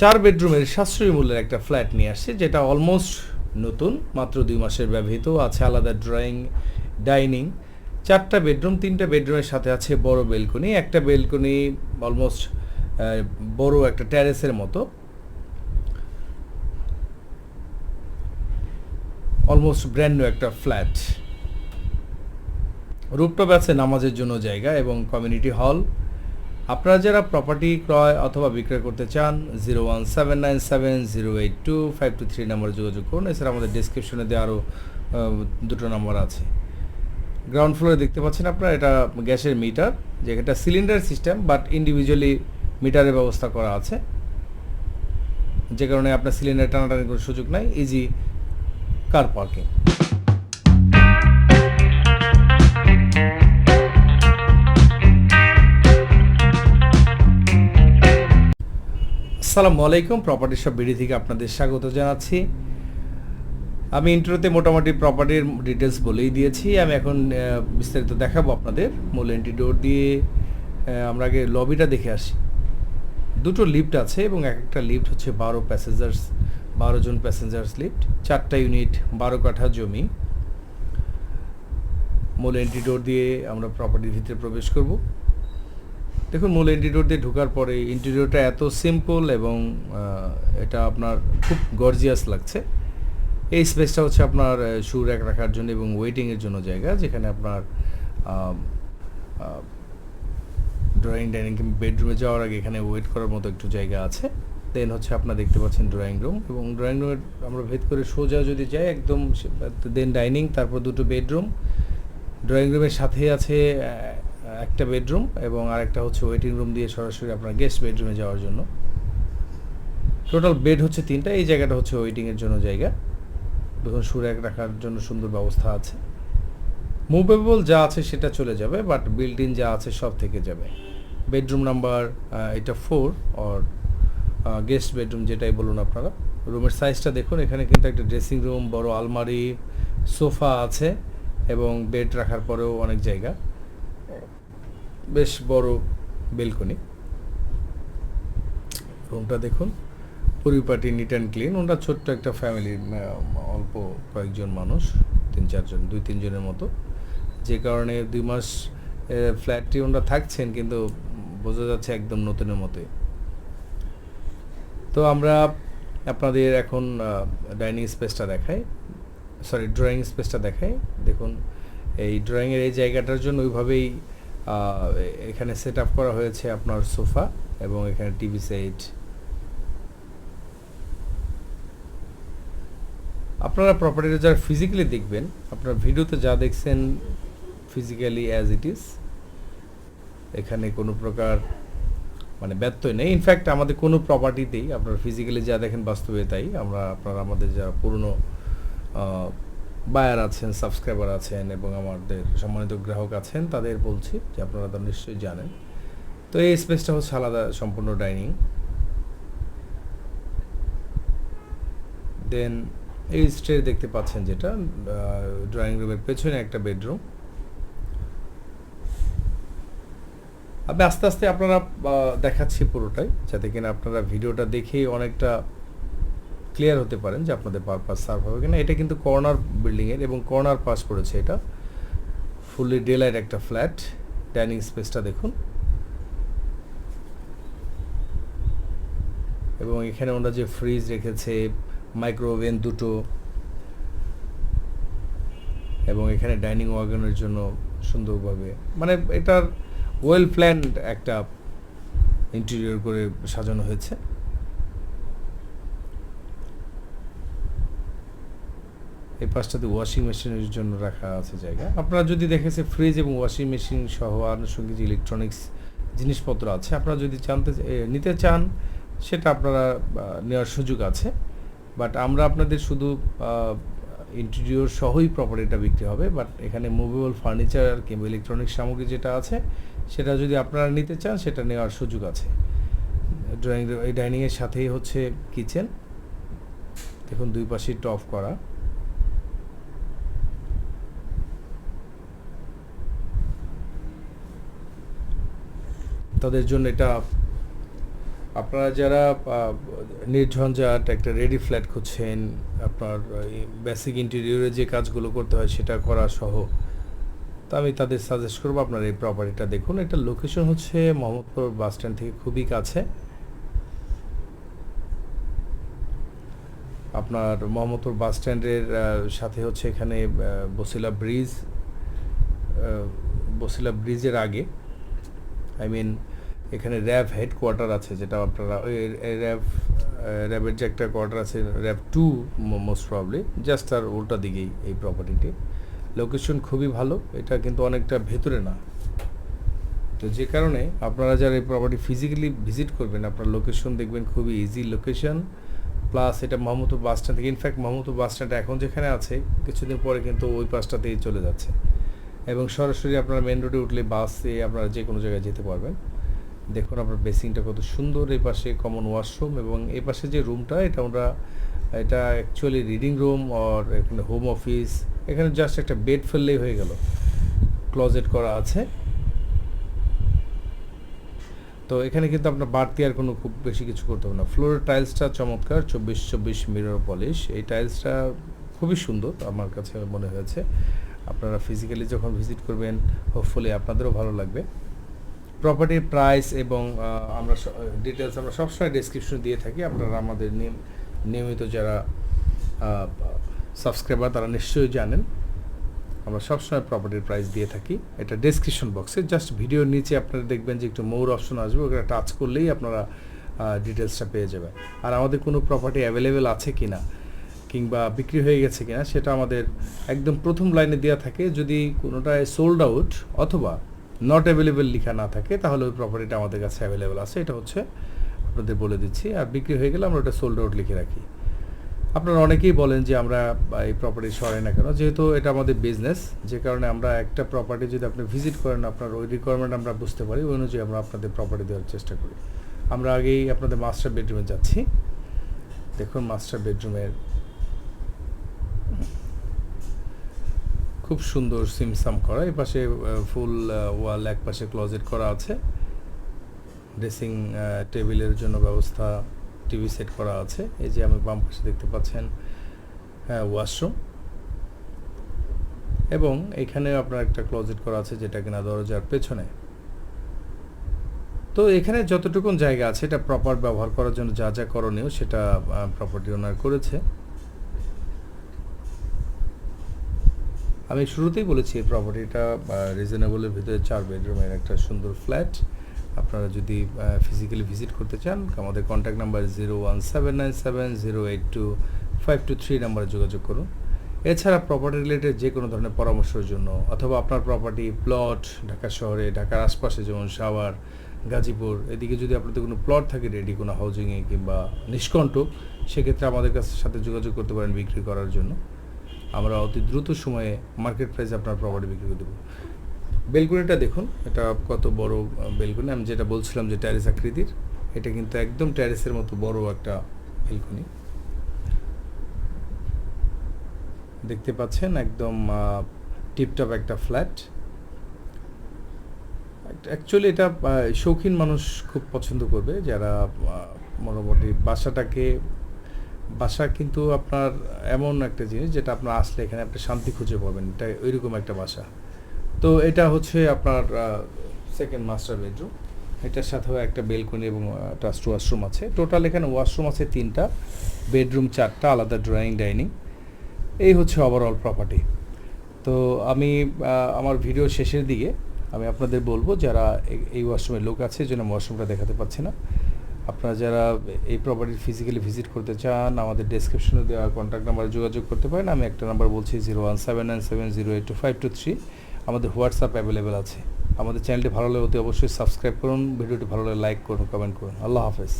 চার বেডরুমের সাশ্রয়ী মূল্যের একটা ফ্ল্যাট নিয়ে আসছে, যেটা অলমোস্ট নতুন, মাত্র দুই মাসের ব্যবহৃত, আছে আলাদা ড্রয়িং ডাইনিং চারটা বেডরুম, তিনটা বেডরুমের সাথে আছে বড় বেলকনি, একটা বেলকনি অলমোস্ট বড় একটা ট্যারেসের মতো। অলমোস্ট ব্র্যান্ড একটা ফ্ল্যাট রুপটপ আছে, নামাজের জন্য জায়গা এবং কমিউনিটি হল আপনারা যারা প্রপার্টি ক্রয় অথবা বিক্রয় করতে চান zero one seven nine seven zero eight two five two three নাম্বারে যোগাযোগ করুন। এছাড়া আমাদের ডিসক্রিপশনে দেওয়া আরও দুটো নম্বর আছে। গ্রাউন্ড ফ্লোরে দেখতে পাচ্ছেন আপনারা, এটা গ্যাসের মিটার যেটা সিলিন্ডার সিস্টেম বাট ইন্ডিভিজুয়ালি মিটারের ব্যবস্থা করা আছে। যে কারণে আপনার সিলিন্ডার টানাটানির কোনো সুযোগ নাই ইজি কার পার্কিং আসসালামু আলাইকুম। প্রপার্টি সব বিডি থেকে আপনাদের স্বাগত জানাচ্ছি। আমি ইন্ট্রোতে মোটামুটি প্রপার্টির ডিটেলস বলেই দিয়েছি। আমি এখন বিস্তারিত দেখাবো আপনাদের। মূল এন্ট্রি ডোর দিয়ে আমরা আগে লবিটা দেখে আসি। দুটো লিফট আছে এবং এক একটা লিফট হচ্ছে বারো প্যাসেঞ্জার্স বারো জন প্যাসেঞ্জার্স লিফট চারটা ইউনিট বারো কাঠা জমি। মূল এন্ট্রি ডোর দিয়ে আমরা প্রপার্টির ভিতরে প্রবেশ করব। দেখুন, মূল এন্ট্রি ডোর দিয়ে ঢোকার পরে ইন্টেরিয়রটা এত সিম্পল এবং এটা আপনার খুব গর্জিয়াস লাগছে। এই স্পেসটা হচ্ছে আপনার শু র্যাক রাখার জন্য এবং ওয়েটিংয়ের জন্য জায়গা, যেখানে আপনার ড্রয়িং ডাইনিং বেডরুমে যাওয়ার আগে এখানে ওয়েট করার মতো একটু জায়গা আছে। দেন হচ্ছে আপনার দেখতে পাচ্ছেন ড্রয়িং রুম এবং ড্রয়িং রুমের আমরা ভেদ করে সোজা যদি যাই, একদম দেন ডাইনিং তারপর দুটো বেডরুম ড্রয়িং রুমের সাথে আছে একটা বেডরুম এবং আরেকটা হচ্ছে ওয়েটিং রুম দিয়ে সরাসরি আপনার গেস্ট বেডরুমে যাওয়ার জন্য। টোটাল বেড হচ্ছে তিনটা, এই জায়গাটা হচ্ছে ওয়েটিংয়ের জন্য জায়গা। দেখুন সুরাক রাখার জন্য সুন্দর ব্যবস্থা আছে। মুভেবল যা আছে সেটা চলে যাবে বাট বিল্ট ইন যা আছে সব থেকে যাবে। বেডরুম নাম্বার এটা ফোর অর গেস্ট বেডরুম যেটাই বলুন আপনারা। রুমের সাইজটা দেখুন, এখানে কিন্তু একটা ড্রেসিং রুম বড় আলমারি, সোফা আছে এবং বেড রাখার পরেও অনেক জায়গা। বেশ বড় বেলকনি। রুমটা দেখুন পরিপাটি নিট অ্যান্ড ক্লিন ওনারা ছোট্ট একটা ফ্যামিলির অল্প কয়েকজন মানুষ, তিন চারজন, দুই তিনজনের মতো। যে কারণে দুই মাস ফ্ল্যাটটি ওনারা থাকছেন, কিন্তু বোঝা যাচ্ছে একদম নতুনের মতোই। তো আমরা আপনাদের এখন ডাইনিং স্পেসটা দেখাই। সরি ড্রয়িং স্পেসটা দেখাই। দেখুন, এই ড্রয়িংয়ের এই জায়গাটার জন্য ওইভাবেই এখানে সেট আপ করা হয়েছে আপনার সোফা এবং এখানে টিভি সেট আপনারা প্রপার্টিটা যারা ফিজিক্যালি দেখবেন, আপনার ভিডিওতে যা দেখছেন ফিজিক্যালি অ্যাজ ইট ইজ এখানে কোনো প্রকার মানে ব্যত্যয় নেই। ইনফ্যাক্ট আমাদের কোনো প্রপার্টিতেই আপনার ফিজিক্যালি যা দেখেন বাস্তবে তাই। আমরা আপনারা আমাদের যারা পুরনো বায়ার আছেন, সাবস্ক্রাইবার আছেন এবং আমাদের সম্মানিত গ্রাহক আছেন, তাদের বলছি যে আপনারা তো নিশ্চয়ই জানেন। তো এই স্পেসটা হচ্ছে আলাদা সম্পূর্ণ ডাইনিং। দেন এই স্টে দেখতে পাচ্ছেন যেটা ড্রয়িং রুমের পেছনে একটা বেডরুম। আমি আস্তে আস্তে আপনারা দেখাচ্ছি পুরোটাই, যাতে কিনা আপনারা ভিডিওটা দেখেই অনেকটা ক্লিয়ার হতে পারেন যে আপনাদের পারপাস সার্ভ হবে কিনা। এটা কিন্তু কর্নার বিল্ডিংয়ের এবং কর্নার পাস করেছে এটা। ফুললি ডেলাইট একটা ফ্ল্যাট ডাইনিং স্পেসটা দেখুন। এবং এখানে ওরা যে ফ্রিজ রেখেছে মাইক্রোওভেন দুটো। এবং এখানে ডাইনিং ওয়াগনের জন্য সুন্দরভাবে। মানে এটার ওয়েল প্ল্যান্ড একটা ইন্টেরিয়র করে সাজানো হয়েছে। এই পাশটাতে ওয়াশিং মেশিনের জন্য রাখা আছে জায়গা। আপনারা যদি দেখেছে ফ্রিজ এবং ওয়াশিং মেশিন সহ আনুষঙ্গিক ইলেকট্রনিক্স জিনিসপত্র আছে, আপনারা যদি জানতে নিতে চান, সেটা আপনারা নেওয়ার সুযোগ আছে। বাট আমরা আপনাদের শুধু ইন্টেরিয়র সহই প্রপার্টিটা বিক্রি হবে। বাট এখানে মুভেবল ফার্নিচার কিংবা ইলেকট্রনিক্স সামগ্রী যেটা আছে, সেটা যদি আপনারা নিতে চান, সেটা নেওয়ার সুযোগ আছে। ড্রয়িং এই ডাইনিংয়ের সাথেই হচ্ছে কিচেন দেখুন, দুই পাশে টপ করা। তাদের জন্য এটা, আপনারা যারা নির্ঝঞ্ঝাট একটা রেডি ফ্ল্যাট খুঁজছেন, আপনার বেসিক ইন্টেরিয়রে যে কাজগুলো করতে হয় সেটা করা সহ, তো আমি তাদের সাজেস্ট করব আপনার এই প্রপার্টিটা দেখুন। এটা লোকেশন হচ্ছে মোহাম্মদপুর বাস স্ট্যান্ড থেকে খুবই কাছে। আপনার মোহাম্মদপুর বাস স্ট্যান্ডের সাথে হচ্ছে এখানে বসিলা ব্রিজ বসিলা ব্রিজের আগে আই মিন এখানে র্যাব হেডকোয়ার্টার আছে, যেটা আপনারা র্যাব র্যাবের যে একটা কোয়ার্টার আছে, RAB two most probably just তার উল্টা দিকেই এই প্রপার্টিটি লোকেশন খুবই ভালো, এটা কিন্তু অনেকটা ভেতরে না। তো যে কারণে আপনারা যারা এই প্রপার্টি ফিজিক্যালি ভিজিট করবেন, আপনার লোকেশন দেখবেন খুবই ইজি লোকেশন প্লাস এটা মোহাম্মদপুর বাস স্ট্যান্ড থেকে in fact Mohammadpur bus stand এখন যেখানে আছে, কিছুদিন পরে কিন্তু ওই পাশটাতেই চলে যাচ্ছে। এবং সরাসরি আপনারা মেন রোডে উঠলে বাসে আপনারা যে কোনো জায়গায় যেতে পারবেন। দেখুন আপনার বেসিংটা কত সুন্দর, এই পাশে কমন ওয়াশরুম এবং এই পাশে যে রুমটা এটা আমরা, এটা অ্যাকচুয়ালি রিডিং রুম আর এখানে হোম অফিস এখানে জাস্ট একটা বেড ফেললেই হয়ে গেল। ক্লোজেট করা আছে। তো এখানে কিন্তু আপনার বাড়তি আর কোনো খুব বেশি কিছু করতে হবে না। ফ্লোরের টাইলসটা চমৎকার, চব্বিশ চব্বিশ মিরর পলিশ এই টাইলসটা খুবই সুন্দর, আমার কাছে মনে হয়েছে। আপনারা ফিজিক্যালি যখন ভিজিট করবেন হোপফুলি আপনাদেরও ভালো লাগবে। প্রপার্টির প্রাইস এবং আমরা ডিটেলস আমরা সবসময় ডেসক্রিপশন দিয়ে থাকি। আপনারা আমাদের নিয়ম- নিয়মিত যারা সাবস্ক্রাইবার তারা নিশ্চয়ই জানেন। আমরা সবসময় প্রপার্টির প্রাইস দিয়ে থাকি। এটা ডেসক্রিপশন বক্সে জাস্ট ভিডিওর নিচে আপনারা দেখবেন যে একটু মোর অপশন আসবে। ওখানে টাচ করলেই আপনারা ডিটেলসটা পেয়ে যাবেন। আর আমাদের কোনো প্রপার্টি অ্যাভেলেবেল আছে কি না কিংবা বিক্রি হয়ে গেছে কিনা, সেটা আমাদের একদম প্রথম লাইনে দেওয়া থাকে। যদি কোনোটায় সোল্ড আউট অথবা নট অ্যাভেলেবেল লেখা না থাকে, তাহলে ওই প্রপার্টিটা আমাদের কাছে অ্যাভেলেবেল আছে। এটা হচ্ছে আপনাদের বলে দিচ্ছি। আর বিক্রি হয়ে গেলে আমরা ওটা সোল্ড আউট লিখে রাখি। আপনারা অনেকেই বলেন যে আমরা এই প্রপার্টি সরাই না কেন, যেহেতু এটা আমাদের বিজনেস যে কারণে আমরা একটা প্রপার্টি যদি আপনি ভিজিট করেন, আপনার ওই রিকোয়ারমেন্ট আমরা বুঝতে পারি, ওই অনুযায়ী আমরা আপনাদের প্রপার্টি দেওয়ার চেষ্টা করি। আমরা আগেই আপনাদের মাস্টার বেডরুমে যাচ্ছি। দেখুন মাস্টার বেডরুমের খুব সুন্দর সিমসাম করা। এই পাশে ফুল ওয়াল এক পাশে ক্লোজেট করা আছে। ড্রেসিং টেবিলের জন্য ব্যবস্থা, টিভি সেট করা আছে। এই যে আমি বাম পাশে দেখতে পাচ্ছেন হ্যাঁ ওয়াশরুম। এবং এখানে আপনার একটা ক্লোজেট করা আছে যেটা কিনা দরজার পেছনে। তো এখানে যতটুকুন জায়গা আছে, এটা প্রপার ব্যবহার করার জন্য যা যা করণীয় সেটা প্রপার্টি ওনার করেছে। আমি শুরুতেই বলেছি, এই প্রপার্টিটা রিজনেবলের ভিতরে চার বেডরুমের একটা সুন্দর ফ্ল্যাট আপনারা যদি ফিজিক্যালি ভিজিট করতে চান, আমাদের contact number zero one seven nine seven zero eight two five two three নাম্বারে যোগাযোগ করুন। এছাড়া প্রপার্টি রিলেটেড যে কোনো ধরনের পরামর্শের জন্য, অথবা আপনার প্রপার্টি প্লট ঢাকা শহরে, ঢাকার আশপাশে যেমন সাভার গাজীপুর, এদিকে যদি আপনাদের কোনো প্লট থাকে রেডি কোনো হাউজিংয়ে কিংবা নিষ্কণ্টক, সেক্ষেত্রে আমাদের কাছে সাথে যোগাযোগ করতে পারেন বিক্রি করার জন্য। আমরা অতি দ্রুত সময়ে মার্কেট প্রাইসে আপনার প্রপার্টি বিক্রি করে দেবো। বেলকুনিটা দেখুন, এটা কত বড় বেলকুনি। আমি যেটা বলছিলাম যে ট্যারিস আকৃতির, এটা কিন্তু একদম ট্যারিসের মতো বড় একটা বেলকুনি। দেখতে পাচ্ছেন একদম টিপটপ একটা ফ্ল্যাট অ্যাকচুয়ালি এটা শৌখিন মানুষ খুব পছন্দ করবে, যারা মোটামুটি বাসাটাকে বাসা কিন্তু আপনার এমন একটা জিনিস যেটা আপনার আসলে এখানে আপনি শান্তি খুঁজে পাবেন, এটা ওইরকম একটা বাসা। তো এটা হচ্ছে আপনার সেকেন্ড মাস্টার বেডরুম এটার সাথেও একটা বেলকনি এবং টাস্ট ওয়াশরুম আছে। টোটাল এখানে ওয়াশরুম আছে তিনটা বেডরুম চারটা, আলাদা ড্রয়িং ডাইনিং এই হচ্ছে ওভারঅল প্রপার্টি তো আমি আমার ভিডিও শেষের দিকে আমি আপনাদের বলব, যারা এই ওয়াশরুমের লোক আছে, যেন ওয়াশরুমটা দেখাতে পাচ্ছি না। আপনারা যারা এই প্রপার্টি ফিজিক্যালি ভিজিট করতে চান, আমাদের ডেসক্রিপশনে দেওয়া কন্ট্যাক্ট নাম্বারে যোগাযোগ করতে পারেন। আমি একটা নাম্বার বলছি zero one seven nine seven zero eight two five two three আমাদের হোয়াটসঅ্যাপ অ্যাভেলেবেল আছে। আমাদের চ্যানেলটি ভালো লাগে অতি অবশ্যই সাবস্ক্রাইব করুন। ভিডিওটি ভালো লাগে লাইক করুন কমেন্ট করুন। আল্লাহ হাফেজ।